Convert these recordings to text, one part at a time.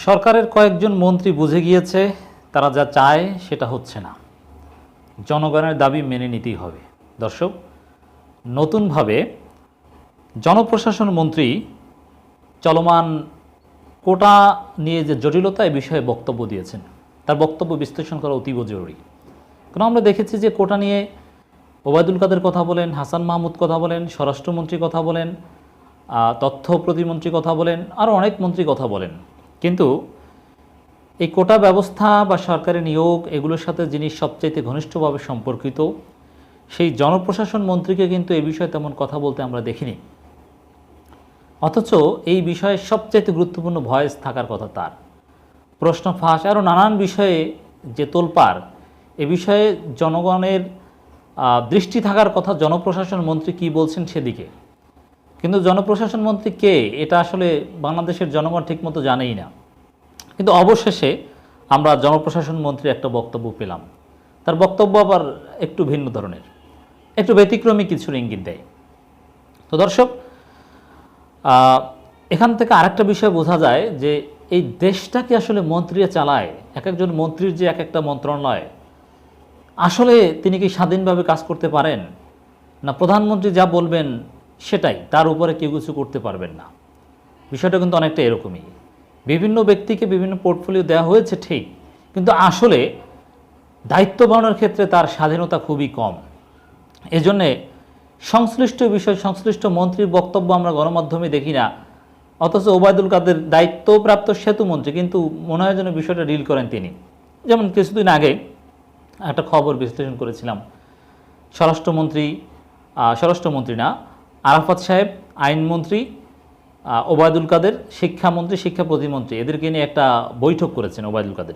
সরকারের কয়েকজন মন্ত্রী বুঝে গিয়েছে, তারা যা চায় সেটা হচ্ছে না। জনগণের দাবি মেনে নিতেই হবে। দর্শক, নতুনভাবে জনপ্রশাসন মন্ত্রী চলমান কোটা নিয়ে যে জটিলতা এ বিষয়ে বক্তব্য দিয়েছেন, তার বক্তব্য বিশ্লেষণ করা অতীব জরুরি। কারণ আমরা দেখেছি যে কোটা নিয়ে ওবায়দুল কাদের কথা বলেন, হাসান মাহমুদ কথা বলেন, স্বরাষ্ট্রমন্ত্রী কথা বলেন তথ্য প্রতিমন্ত্রী কথা বলেন আরও অনেক মন্ত্রী কথা বলেন। কিন্তু এই কোটা ব্যবস্থা বা সরকারি নিয়োগ এগুলোর সাথে যিনি সবচাইতে ঘনিষ্ঠভাবে সম্পর্কিত, সেই জনপ্রশাসন মন্ত্রীকে কিন্তু এই বিষয়ে তেমন কথা বলতে আমরা দেখিনি। অথচ এই বিষয়ে সবচাইতে গুরুত্বপূর্ণ ভয়েস থাকার কথা তার। প্রশ্ন ফাঁস আরও নানান বিষয়ে যে তোলপার এ বিষয়ে জনগণের দৃষ্টি থাকার কথা জনপ্রশাসন মন্ত্রী কি বলছেন সেদিকে। কিন্তু জনপ্রশাসন মন্ত্রী কে, এটা আসলে বাংলাদেশের জনগণ ঠিকমতো জানেই না। কিন্তু অবশেষে আমরা জনপ্রশাসন মন্ত্রী একটা বক্তব্য পেলাম। তার বক্তব্য আবার একটু ভিন্ন ধরনের। একটু ব্যতিক্রমী কিছুর ইঙ্গিত দেয়। তো দর্শক এখান থেকে আরেকটা বিষয় বোঝা যায় যে এই দেশটাকে আসলে মন্ত্রীরা চালায়? এক একজন মন্ত্রীর যে এক একটা মন্ত্রণালয়, আসলে তিনি কি স্বাধীনভাবে কাজ করতে পারেন? না প্রধানমন্ত্রী যা বলবেন সেটাই, তার উপরে কেউ কিছু করতে পারবেন না। বিষয়টা কিন্তু অনেকটা এরকমই। বিভিন্ন ব্যক্তিকে বিভিন্ন পোর্টফোলিও দেওয়া হয়েছে, ঠিক। কিন্তু আসলে দায়িত্ব পালনের ক্ষেত্রে তার স্বাধীনতা খুবই কম। এজন্যে সংশ্লিষ্ট বিষয়, সংশ্লিষ্ট মন্ত্রীর বক্তব্য আমরা গণমাধ্যমে দেখি না। অথচ ওবায়দুল কাদের দায়িত্বপ্রাপ্ত সেতু মন্ত্রী, কিন্তু মনে হয় যেন বিষয়টা ডিল করেন তিনি। যেমন কিছুদিন আগে একটা খবর বিশ্লেষণ করেছিলাম। স্বরাষ্ট্রমন্ত্রী স্বরাষ্ট্রমন্ত্রী না আরাফাত সাহেব আইনমন্ত্রী ওবায়দুল কাদের শিক্ষামন্ত্রী শিক্ষা প্রতিমন্ত্রী, এদেরকে নিয়ে একটা বৈঠক করেছেন ওবায়দুল কাদের।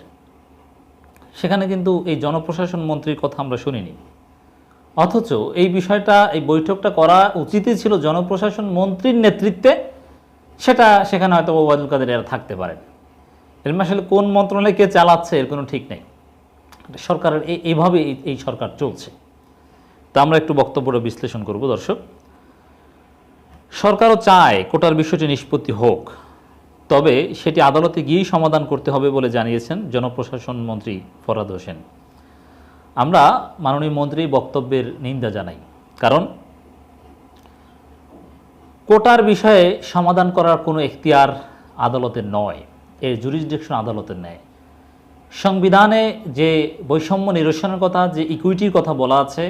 সেখানে কিন্তু এই জনপ্রশাসন মন্ত্রীর কথা আমরা শুনিনি। অথচ এই বিষয়টা, এই বৈঠকটা করা উচিতই ছিল জনপ্রশাসন মন্ত্রীর নেতৃত্বে, সেটা সেখানে হয়তো ওবায়দুল কাদের এরা থাকতে পারেন। এর মানে আসলে কোন মন্ত্রণালয় কে চালাচ্ছে এর কোনো ঠিক নেই। সরকারের এই এইভাবে এই- এই সরকার চলছে। তা আমরা একটু বক্তব্যটা বিশ্লেষণ করব দর্শক। সরকারও চায় কোটার বিষয়টি নিষ্পত্তি হোক, তবে সেটি আদালতে গিয়েই সমাধান করতে হবে বলে জানিয়েছেন জনপ্রশাসন মন্ত্রী ফরাদ হোসেন। আমরা মাননীয় মন্ত্রী বক্তব্যের নিন্দা জানাই, কারণ কোটার বিষয়ে সমাধান করার কোনো এখতিয়ার আদালতের নয়, এর জুরিসডিকশন আদালতের নেয় সংবিধানে যে বৈষম্য নিরসনের কথা, যে ইকুইটির কথা বলা আছে,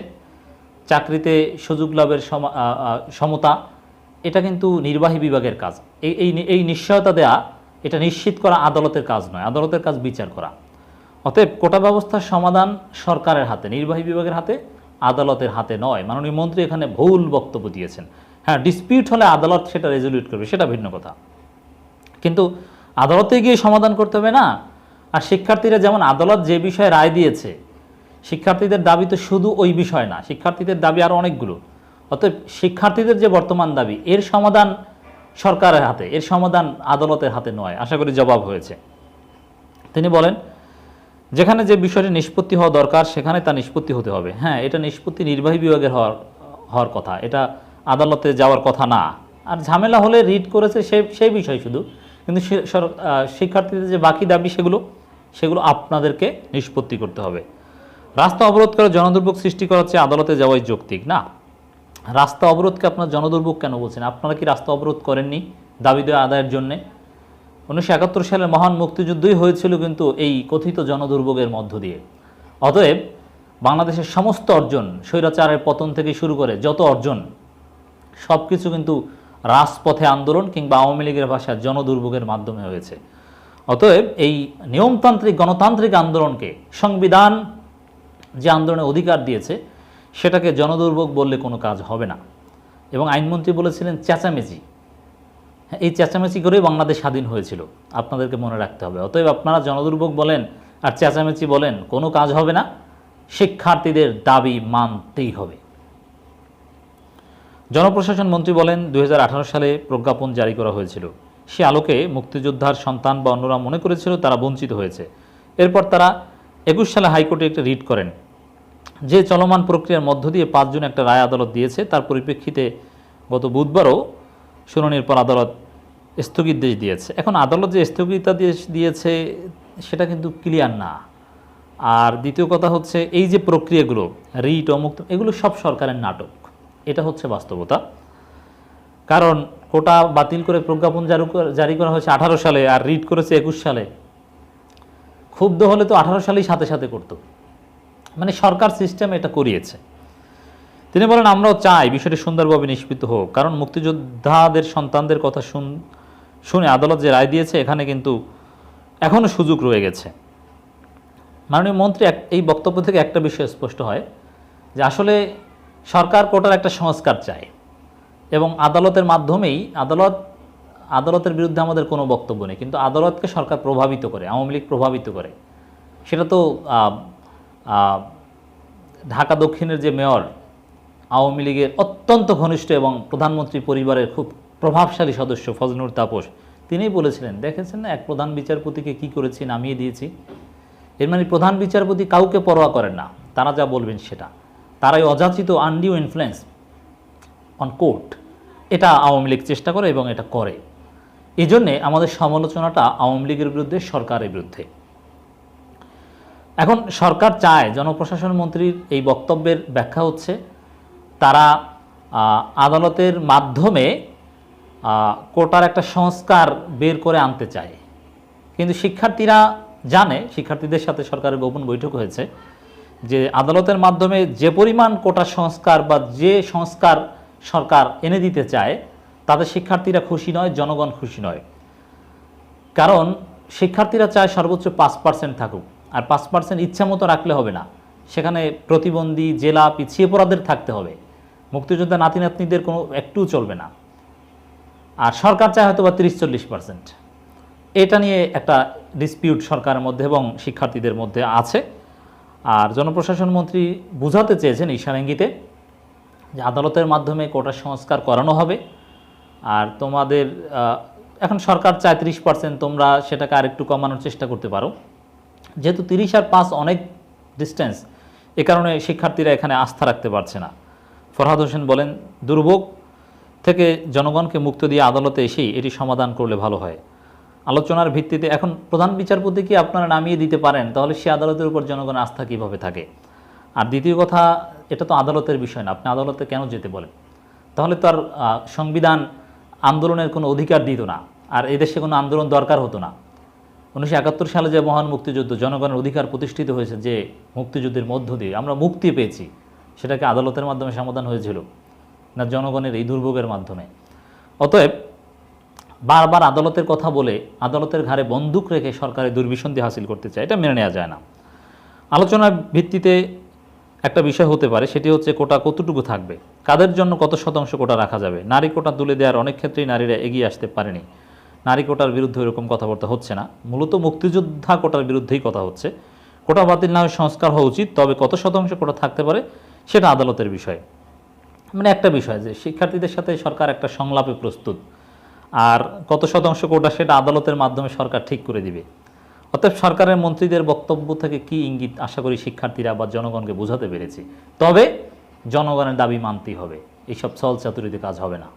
চাকরিতে সুযোগ লাভের সমতা এটা কিন্তু নির্বাহী বিভাগের কাজ। এই এই নিশ্চয়তা দেয়া এটা নিশ্চিত করা আদালতের কাজ নয়। আদালতের কাজ বিচার করা। অতএব কোটা ব্যবস্থার সমাধান সরকারের হাতে, নির্বাহী বিভাগের হাতে, আদালতের হাতে নয়। মাননীয় মন্ত্রী এখানে ভুল বক্তব্য দিয়েছেন। হ্যাঁ ডিসপিউট হলে আদালত সেটা রেজলিউট করবে, সেটা ভিন্ন কথা। কিন্তু আদালতে গিয়ে সমাধান করতে হবে না। আর শিক্ষার্থীরা যেমন আদালত যে বিষয়ে রায় দিয়েছে, শিক্ষার্থীদের দাবি তো শুধু ওই বিষয় না, শিক্ষার্থীদের দাবি আরও অনেকগুলো। অতএব শিক্ষার্থীদের যে বর্তমান দাবি, এর সমাধান সরকারের হাতে, এর সমাধান আদালতের হাতে নয়, আশা করি জবাব হয়েছে। তিনি বলেন, যেখানে যে বিষয়টি নিষ্পত্তি হওয়া দরকার, সেখানে তা নিষ্পত্তি হতে হবে। হ্যাঁ এটা নিষ্পত্তি নির্বাহী বিভাগের হওয়ার হওয়ার কথা, এটা আদালতে যাওয়ার কথা না। আর ঝামেলা হলে রিড করেছে সে, সেই বিষয় শুধু। কিন্তু শিক্ষার্থীদের যে বাকি দাবি, সেগুলো সেগুলো আপনাদেরকে নিষ্পত্তি করতে হবে। রাস্তা অবরোধ করে জনদুর্ভোগ সৃষ্টি করা হচ্ছে আদালতে যাওয়াই যৌক্তিক, না? রাস্তা অবরোধকে আপনার জনদুর্ভোগ কেন বলছেন? আপনারা কি রাস্তা অবরোধ করেননি দাবি আদায়ের জন্যে? উনিশশো একাত্তর সালে মহান মুক্তিযুদ্ধই হয়েছিল কিন্তু এই কথিত জনদুর্ভোগের মধ্য দিয়ে। অতএব বাংলাদেশের সমস্ত অর্জন, স্বৈরাচারের পতন থেকে শুরু করে যত অর্জন সব কিছু কিন্তু রাজপথে আন্দোলন কিংবা আওয়ামী লীগের ভাষায় জনদুর্ভোগের মাধ্যমে হয়েছে। অতএব এই নিয়মতান্ত্রিক গণতান্ত্রিক আন্দোলনকে, সংবিধান যে আন্দোলনে অধিকার দিয়েছে সেটাকে জনদুর্ভোগ বললে কোনো কাজ হবে না। এবং আইনমন্ত্রী বলেছিলেন চেঁচামেচি। হ্যাঁ, এই চেঁচামেচি করেই বাংলাদেশ স্বাধীন হয়েছিল। আপনাদেরকে মনে রাখতে হবে। অতএব আপনারা জনদুর্ভোগ বলেন আর চেঁচামেচি বলেন কোনো কাজ হবে না। শিক্ষার্থীদের দাবি মানতেই হবে। জনপ্রশাসন মন্ত্রী বলেন দু হাজার আঠারো সালে প্রজ্ঞাপন জারি করা হয়েছিল। সে আলোকে মুক্তিযোদ্ধার সন্তান বা অন্যরা মনে করেছিল তারা বঞ্চিত হয়েছে। এরপর তারা একুশ সালে হাইকোর্টে একটা রিট করেন। যে চলমান প্রক্রিয়ার মধ্য দিয়ে পাঁচজন একটা রায় আদালত দিয়েছে, তার পরিপ্রেক্ষিতে গত বুধবারও শুনানির পর আদালত স্থগিতাদেশ দিয়েছে। এখন আদালত যে স্থগিতাদেশ দিয়েছে, সেটা কিন্তু ক্লিয়ার না। আর দ্বিতীয় কথা হচ্ছে, এই যে প্রক্রিয়াগুলো, রিট অমুক এগুলো সব সরকারের নাটক। এটা হচ্ছে বাস্তবতা। কারণ কোটা বাতিল করে প্রজ্ঞাপন জারি করা- হয়েছে আঠারো সালে, আর রিট করেছে একুশ সালে। ক্ষুব্ধ হলে তো আঠারো সালেই সাথে সাথে করতো। মানে সরকার সিস্টেম এটা করিয়েছে। তিনি বলেন, আমরাও চাই বিষয়টি সুন্দরভাবে নিষ্পৃত হোক। কারণ মুক্তিযোদ্ধাদের সন্তানদের কথা শুন, শুনে আদালত যে রায় দিয়েছে, এখানে কিন্তু এখনও সুযোগ রয়ে গেছে। মাননীয় মন্ত্রী এই বক্তব্য থেকে একটা বিষয় স্পষ্ট হয় যে আসলে সরকার কোটার একটা সংস্কার চায় এবং আদালতের মাধ্যমেই আদালত, আদালতের বিরুদ্ধে আমাদের কোনো বক্তব্য নেই। কিন্তু আদালতকে সরকার প্রভাবিত করে, আওয়ামী লীগ প্রভাবিত করে, সেটা তো ঢাকা দক্ষিণের যে মেয়র, আওয়ামী লীগের অত্যন্ত ঘনিষ্ঠ এবং প্রধানমন্ত্রী পরিবারের খুব প্রভাবশালী সদস্য ফজনুর তাপস, তিনিই বলেছিলেন, দেখেছেন না, এক প্রধান বিচারপতিকে কি করেছি, নামিয়ে দিয়েছি? এর মানে প্রধান বিচারপতি কাউকে পরোয়া করেন না, তারা যা বলবেন সেটা। তারাই অযাচিত আনডিউ ইনফ্লুয়েন্স অন কোর্ট। এটা আওয়ামী লীগ চেষ্টা করে এবং এটা করে। এই আমাদের সমালোচনাটা আওয়ামী লীগের বিরুদ্ধে, সরকারের বিরুদ্ধে। এখন সরকার চায়, জনপ্রশাসন মন্ত্রীর এই বক্তব্যের ব্যাখ্যা হচ্ছে, তারা আদালতের মাধ্যমে কোটার একটা সংস্কার বের করে আনতে চায়। কিন্তু শিক্ষার্থীরা জানে, শিক্ষার্থীদের সাথে সরকারের গোপন বৈঠক হয়েছে, যে আদালতের মাধ্যমে যে পরিমাণ কোটা সংস্কার বা যে সংস্কার সরকার এনে দিতে চায়, তাতে শিক্ষার্থীরা খুশি নয়, জনগণ খুশি নয়। কারণ, শিক্ষার্থীরা চায় সর্বোচ্চ পাঁচ পার্সেন্ট থাকুক। আর পাঁচ পার্সেন্ট ইচ্ছা মতো রাখলে হবে না। সেখানে প্রতিবন্ধী, জেলা, পিছিয়ে পড়াদের থাকতে হবে। মুক্তিযোদ্ধা নাতি নাতনিদের কোনো একটুও চলবে না। আর সরকার চায় হয়তো বা তিরিশ চল্লিশ পার্সেন্ট এটা নিয়ে একটা ডিসপিউট সরকারের মধ্যে এবং শিক্ষার্থীদের মধ্যে আছে। আর জনপ্রশাসন মন্ত্রী বুঝাতে চেয়েছেন ঈশানাঙ্গিতে যে আদালতের মাধ্যমে কোটা সংস্কার করানো হবে। আর তোমাদের এখন সরকার চায় তিরিশ পার্সেন্ট তোমরা সেটাকে আরেকটু কমানোর চেষ্টা করতে পারো। যেহেতু তিরিশ আর পাঁচ অনেক ডিস্টেন্স এ কারণে শিক্ষার্থীরা এখানে আস্থা রাখতে পারছে না। ফরহাদ হোসেন বলেন, দুর্ভোগ থেকে জনগণকে মুক্ত দিয়ে আদালতে এসেই এটি সমাধান করলে ভালো হয়। আলোচনার ভিত্তিতে এখন প্রধান বিচারপতি কি আপনারা নামিয়ে দিতে পারেন? তাহলে সে আদালতের উপর জনগণের আস্থা কীভাবে থাকে? আর দ্বিতীয় কথা, এটা তো আদালতের বিষয় না, আপনি আদালতে কেন যেতে বলেন? তাহলে তো আর সংবিধান আন্দোলনের কোনো অধিকার দিত না, আর এদেশে কোনো আন্দোলন দরকার হতো না। উনিশশো একাত্তর সালে যে মহান মুক্তিযুদ্ধ, জনগণের অধিকার প্রতিষ্ঠিত হয়েছে যে মুক্তিযুদ্ধের মধ্য দিয়ে আমরা মুক্তি পেয়েছি, সেটাকে আদালতের মাধ্যমে সমাধান হয়েছিল না জনগণের এই দুর্ভোগের মাধ্যমে। অতএব বারবার আদালতের কথা বলে আদালতের ঘাড়ে বন্দুক রেখে সরকারের দুর্বিসন্ধি হাসিল করতে চায়, এটা মেনে নেওয়া যায় না। আলোচনার ভিত্তিতে একটা বিষয় হতে পারে, সেটি হচ্ছে কোটা কতটুকু থাকবে, কাদের জন্য কত শতাংশ কোটা রাখা যাবে, নারী কোটা তুলে দেওয়ার অনেক ক্ষেত্রেই নারীরা এগিয়ে আসতে পারেনি। নারী কোটার বিরুদ্ধে এরকম কথাবার্তা হচ্ছে না। মূলত মুক্তিযোদ্ধা কোটার বিরুদ্ধেই কথা হচ্ছে। কোটা বাতিল না হয়ে সংস্কার হওয়া উচিত, তবে কত শতাংশ কোটা থাকতে পারে সেটা আদালতের বিষয়। মানে একটা বিষয় যে শিক্ষার্থীদের সাথে সরকার একটা সংলাপে প্রস্তুত, আর কত শতাংশ কোটা সেটা আদালতের মাধ্যমে সরকার ঠিক করে দিবে। অতএব সরকারের মন্ত্রীদের বক্তব্য থেকে কি ইঙ্গিত আশা করি শিক্ষার্থীরা বা জনগণকে বোঝাতে পেরেছি। তবে জনগণের দাবি মানতেই হবে। এইসব ছল চাতুরিতে কাজ হবে না।